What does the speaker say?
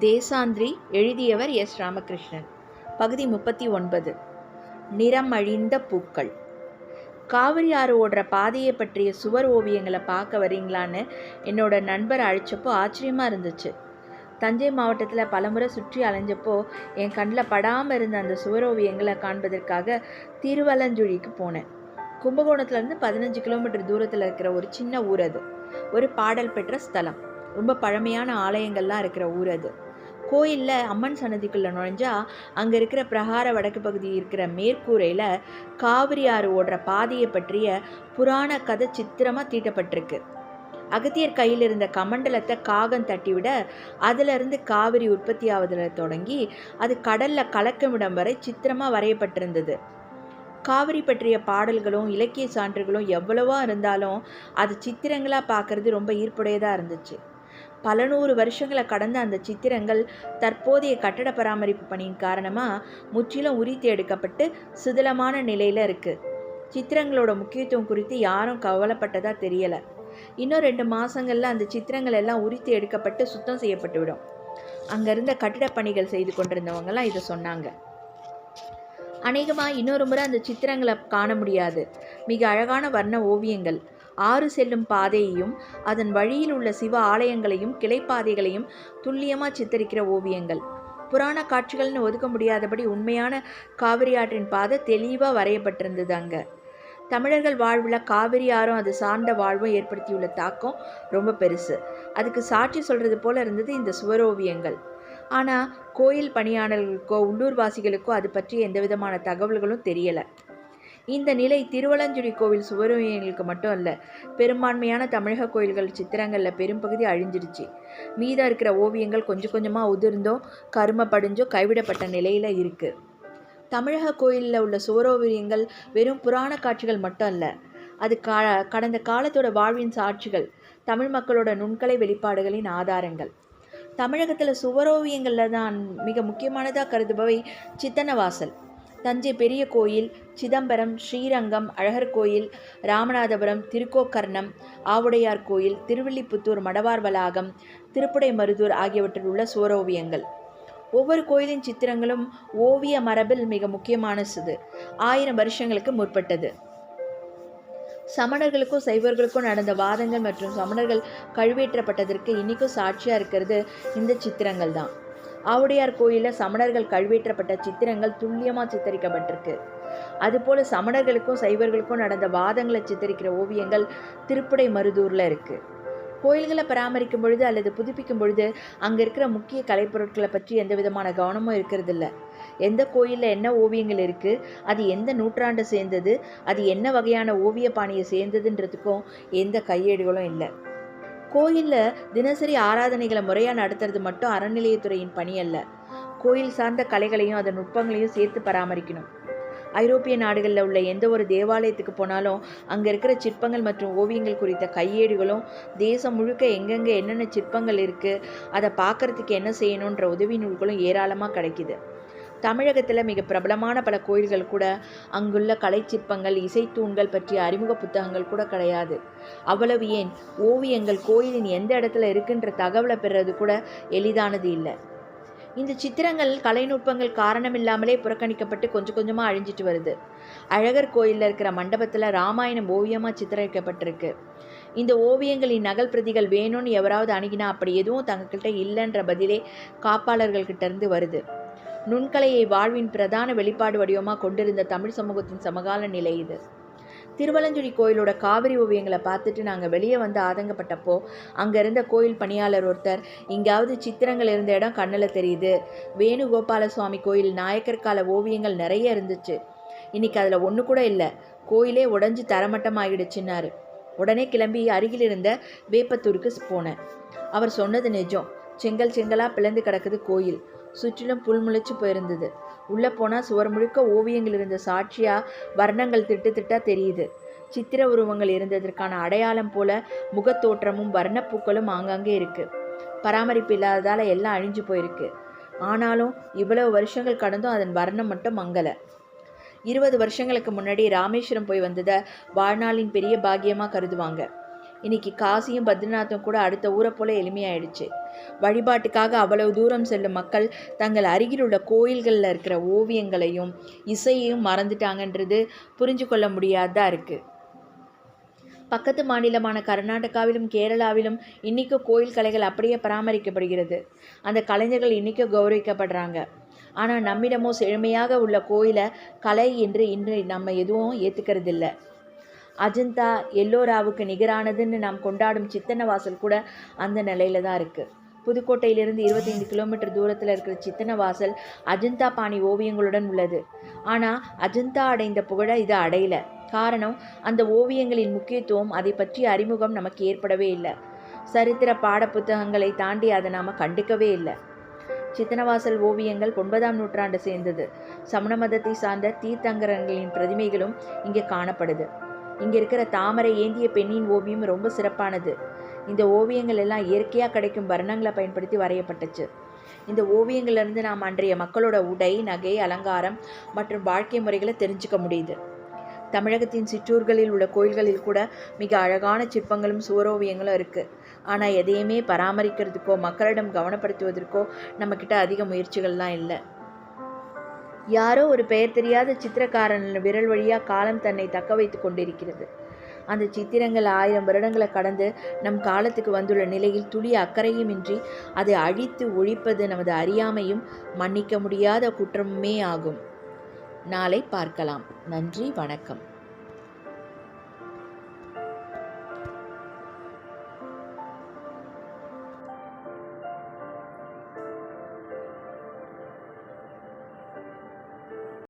தேசாந்திரி எழுதியவர் எஸ். ராமகிருஷ்ணன். பகுதி முப்பத்தி ஒன்பது. நிறம் அழிந்த பூக்கள். காவிரி ஆறு ஓடுற பாதையை பற்றிய சுவர் ஓவியங்களை பார்க்க வரீங்களான்னு என்னோட நண்பர் அழைச்சப்போ ஆச்சரியமாக இருந்துச்சு. தஞ்சை மாவட்டத்தில் பலமுறை சுற்றி அலைஞ்சப்போ என் கண்ணில் படாமல் இருந்த அந்த சுவர் ஓவியங்களை காண்பதற்காக திருவலஞ்சுழிக்கு போனேன். கும்பகோணத்துலேருந்து பதினஞ்சு கிலோமீட்டர் தூரத்தில் இருக்கிற ஒரு சின்ன ஊர் அது. ஒரு பாடல் பெற்ற ஸ்தலம். ரொம்ப பழமையான ஆலயங்கள்லாம் இருக்கிற ஊர் அது. கோயிலில் அம்மன் சன்னதிக்குள்ளே நுழைஞ்சா அங்கே இருக்கிற பிரகார வடக்கு பகுதி இருக்கிற மேற்கூரையில் காவிரி ஆறு ஓடுற பாதையை பற்றிய புராண கதை சித்திரமாக தீட்டப்பட்டிருக்கு. அகத்தியர் கையில் இருந்த கமண்டலத்தை காகம் தட்டிவிட அதிலிருந்து காவிரி உற்பத்தி ஆவதில் தொடங்கி அது கடலில் கலக்கமிடம் வரை சித்திரமாக வரையப்பட்டிருந்தது. காவிரி பற்றிய பாடல்களும் இலக்கிய சான்றுகளும் எவ்வளவோ இருந்தாலும் அது சித்திரங்களாக பார்க்குறது ரொம்ப ஈர்ப்புடையதாக இருந்துச்சு. பல நூறு வருஷங்களை கடந்த அந்த சித்திரங்கள் தற்போதைய கட்டட பராமரிப்பு பணியின் காரணமாக முற்றிலும் உரித்து எடுக்கப்பட்டு சிதிலமான நிலையில் இருக்குது சித்திரங்களோட முக்கியத்துவம் குறித்து யாரும் கவலைப்பட்டதாக தெரியலை. இன்னும் ரெண்டு மாதங்களில் அந்த சித்திரங்கள் எல்லாம் உரித்து எடுக்கப்பட்டு சுத்தம் செய்யப்பட்டு விடும். அங்கே இருந்த கட்டிடப் பணிகள் செய்து கொண்டிருந்தவங்கலாம் இதை சொன்னாங்க. அநேகமாக இன்னொரு முறை அந்த சித்திரங்களை காண முடியாது. மிக அழகான வர்ண ஓவியங்கள். ஆறு செல்லும் பாதையையும் அதன் வழியில் உள்ள சிவ ஆலயங்களையும் கிளைப்பாதைகளையும் துல்லியமாக சித்தரிக்கிற ஓவியங்கள். புராண காட்சிகள்னு ஒதுக்க முடியாதபடி உண்மையான காவிரி ஆற்றின் பாதை தெளிவாக வரையப்பட்டிருந்தது அங்கே. தமிழர்கள் வாழ்வில் காவிரி ஆறும் அது சார்ந்த வாழ்வும் ஏற்படுத்தியுள்ள தாக்கம் ரொம்ப பெருசு. அதுக்கு சாட்சி சொல்கிறது போல இருந்தது இந்த சுவரோவியங்கள். ஆனால் கோயில் பணியாளர்களுக்கோ உள்ளூர்வாசிகளுக்கோ அது பற்றி எந்த விதமான தகவல்களும் தெரியலை. இந்த நிலை திருவலஞ்சுடி கோவில் சுவரோவியங்களுக்கு மட்டும் அல்ல பெரும்பான்மையான தமிழக கோயில்கள் சித்திரங்களில் பெரும்பகுதி அழிஞ்சிருச்சு மீதம் இருக்கிற ஓவியங்கள் கொஞ்சம் கொஞ்சமாக உதிர்ந்தோ கரும படிஞ்சோ கைவிடப்பட்ட நிலையில் இருக்குது தமிழக கோயிலில் உள்ள சுவரோவியங்கள் வெறும் புராண காட்சிகள் மட்டும் அல்ல அது கா கடந்த காலத்தோட வாழ்வின் சாட்சிகள் தமிழ் மக்களோட நுண்கலை வெளிப்பாடுகளின் ஆதாரங்கள். தமிழகத்தில் சுவரோவியங்களில் தான் மிக முக்கியமானதாக கருதுபவை சித்தனவாசல் தஞ்சை பெரிய கோயில் சிதம்பரம் ஸ்ரீரங்கம் அழகர் கோயில் ராமநாதபுரம் திருக்கோக்கர்ணம் ஆவுடையார் கோயில் திருவில்லிபுத்தூர் மடவார் வளாகம் திருப்புடை மருதூர் ஆகியவற்றில் உள்ள சோரோவியங்கள். ஒவ்வொரு கோயிலின் சித்திரங்களும் ஓவிய மரபில் மிக முக்கியமானது. ஆயிரம் வருஷங்களுக்கு முற்பட்டது. சமணர்களுக்கும் சைவர்களுக்கும் நடந்த வாதங்கள் மற்றும் சமணர்கள் கழுவேற்றப்பட்டதற்கு இன்றைக்கும் சாட்சியாக இருக்கிறது இந்த சித்திரங்கள் தான் ஆவுடையார் கோயிலில் சமணர்கள் கழுவேற்றப்பட்ட சித்திரங்கள் துல்லியமாக சித்தரிக்கப்பட்டிருக்கு. அதுபோல் சமணர்களுக்கும் சைவர்களுக்கும் நடந்த வாதங்களை சித்தரிக்கிற ஓவியங்கள் திருப்புடை மருதூரில் இருக்குது கோயில்களை பராமரிக்கும் பொழுது அல்லது புதுப்பிக்கும் பொழுது அங்கே இருக்கிற முக்கிய கலைப்பொருட்களை பற்றி எந்த விதமான கவனமும் இருக்கிறதில்ல. எந்த கோயிலில் என்ன ஓவியங்கள் இருக்குது அது எந்த நூற்றாண்டை சேர்ந்தது அது என்ன வகையான ஓவிய பாணியை சேர்ந்ததுன்றதுக்கும் எந்த கையேடுகளும் இல்லை. கோயிலில் தினசரி ஆராதனைகளை முறையாக நடத்துறது மட்டும் அறநிலையத்துறையின் பணி அல்ல. கோயில் சார்ந்த கலைகளையும் அதன் நுட்பங்களையும் சேர்த்து பராமரிக்கணும். ஐரோப்பிய நாடுகளில் உள்ள எந்த ஒரு தேவாலயத்துக்கு போனாலும் அங்கே இருக்கிற சிற்பங்கள் மற்றும் ஓவியங்கள் குறித்த கையேடுகளும் தேசம் முழுக்க எங்கெங்கே என்னென்ன சிற்பங்கள் இருக்குது அதை பார்க்குறதுக்கு என்ன செய்யணுன்ற உதவி நூல்களும் ஏராளமாக கிடைக்கிது. தமிழகத்தில் மிக பிரபலமான பல கோயில்கள் கூட அங்குள்ள கலைச்சிற்பங்கள் இசைத்தூண்கள் பற்றிய அறிமுக புத்தகங்கள் கூட கிடையாது. அவ்வளவு ஏன்? ஓவியங்கள் கோயிலின் எந்த இடத்துல இருக்குன்ற தகவலை பெறுறது கூட எளிதானது இல்லை. இந்த சித்திரங்கள் கலைநுட்பங்கள் காரணமில்லாமலே புறக்கணிக்கப்பட்டு கொஞ்சம் கொஞ்சமாக அழிஞ்சிட்டு வருது. அழகர் கோயிலில் இருக்கிற மண்டபத்தில் ராமாயணம் ஓவியமாக சித்தரிக்கப்பட்டிருக்கு. இந்த ஓவியங்களின் நகல் பிரதிகள் வேணும்னு எவராவது அணுகினா அப்படி எதுவும் தங்கக்கிட்ட இல்லைன்ற பதிலே காப்பாளர்கள்கிட்ட இருந்து வருது. நுண்கலையை வாழ்வின் பிரதான வெளிப்பாடு வடிவமாக கொண்டிருந்த தமிழ் சமூகத்தின் சமகால நிலை இது. திருவலஞ்சுழி கோயிலோட காவிரி ஓவியங்களை பார்த்துட்டு நாங்கள் வெளியே வந்து ஆதங்கப்பட்டப்போ அங்கே இருந்த கோயில் பணியாளர் ஒருத்தர் இங்காவது சித்திரங்கள் இருந்த இடம் கண்ணில் தெரியுது. வேணுகோபால சுவாமி கோயில் நாயக்கர் கால ஓவியங்கள் நிறைய இருந்துச்சு. இன்னைக்கு அதில் ஒன்று கூட இல்லை. கோயிலே உடஞ்சி தரமட்டமாகிடுச்சுன்னாரு உடனே கிளம்பி அருகில் இருந்த வேப்பத்தூருக்கு போனேன். அவர் சொன்னது நிஜம். செங்கல் செங்கலாக பிளந்து கிடக்குது கோயில். சுற்றிலும் புல் முளைச்சு போயிருந்தது. உள்ளே போனால் சுவர் முழுக்க ஓவியங்கள் இருந்த சாட்சியாக வர்ணங்கள் திட்டு திட்டாக தெரியுது. சித்திர உருவங்கள் இருந்ததற்கான அடையாளம் போல முகத்தோற்றமும் வர்ணப்பூக்களும் ஆங்காங்கே இருக்குது பராமரிப்பு இல்லாததால் எல்லாம் அழிஞ்சு போயிருக்கு. ஆனாலும் இவ்வளவு வருஷங்கள் கடந்தும் அதன் வர்ணம் மட்டும் மங்கலை. இருபது வருஷங்களுக்கு முன்னாடி ராமேஸ்வரம் போய் வந்ததை வாழ்நாளின் பெரிய பாக்கியமாக கருதுவாங்க. இன்னைக்கு காசியும் பத்ரிநாத்தும் கூட அடுத்த ஊரை போல எளிமையாயிடுச்சு. வழிபாட்டுக்காக அவ்வளவு தூரம் செல்லும் மக்கள் தங்கள் அருகில் உள்ள கோயில்களில் இருக்கிற ஓவியங்களையும் இசையையும் மறந்துட்டாங்கன்றது புரிஞ்சு கொள்ள முடியாததாக இருக்குது பக்கத்து மாநிலமான கர்நாடகாவிலும் கேரளாவிலும் இன்றைக்கும் கோயில் கலைகள் அப்படியே பராமரிக்கப்படுகிறது. அந்த கலைஞர்கள் இன்றைக்கும் கௌரவிக்கப்படுறாங்க. ஆனால் நம்மிடமோ செழுமையாக உள்ள கோயிலை கலை என்று இன்று நம்ம எதுவும் ஏற்றுக்கிறதில்லை அஜந்தா எல்லோராவுக்கு நிகரானதுன்னு நாம் கொண்டாடும் சித்தன்னவாசல் கூட அந்த நிலையில தான் இருக்குது புதுக்கோட்டையிலிருந்து இருபத்தைந்து கிலோமீட்டர் தூரத்தில் இருக்கிற சித்தனவாசல் அஜந்தா பாணி ஓவியங்களுடன் உள்ளது. ஆனால் அஜந்தா அடைந்த புகழ இது அடையல. காரணம் அந்த ஓவியங்களின் முக்கியத்துவம் அதை பற்றிய அறிமுகம் நமக்கு ஏற்படவே இல்லை. சரித்திர பாட புத்தகங்களை தாண்டி அதை நாம் கண்டுக்கவே இல்லை. சித்தனவாசல் ஓவியங்கள் ஒன்பதாம் நூற்றாண்டு சேர்ந்தது. சமண மதத்தை சார்ந்த தீர்த்தங்கரங்களின் பிரதிமைகளும் இங்கே காணப்படுது. இங்கே இருக்கிற தாமரை ஏந்திய பெண்ணின் ஓவியம் ரொம்ப சிறப்பானது. இந்த ஓவியங்கள் எல்லாம் இயற்கையாக கிடைக்கும் வர்ணங்களை பயன்படுத்தி வரையப்பட்டுச்சு. இந்த ஓவியங்கள்லேருந்து நாம் அன்றைய மக்களோட உடை நகை அலங்காரம் மற்றும் வாழ்க்கை முறைகளை தெரிஞ்சுக்க முடியுது. தமிழகத்தின் சிற்றூர்களில் உள்ள கோயில்களில் கூட மிக அழகான சிற்பங்களும் சுவரோவியங்களும் இருக்குது ஆனால் எதையுமே பராமரிக்கிறதுக்கோ மக்களிடம் கவனப்படுத்துவதற்கோ நம்மக்கிட்ட அதிக முயற்சிகள்லாம் இல்லை. யாரோ ஒரு பெயர் தெரியாத சித்திரக்காரன் விரல் வழியாக காலம் தன்னை தக்க வைத்து கொண்டிருக்கிறது. அந்த சித்திரங்கள் ஆயிரம் வருடங்களை கடந்து நம் காலத்துக்கு வந்துள்ள நிலையில் துளி அக்கறையுமின்றி அதை அழித்து ஒழிப்பது நமது அறியாமையும் மன்னிக்க முடியாத குற்றமுமே ஆகும். நாளை பார்க்கலாம். நன்றி வணக்கம்.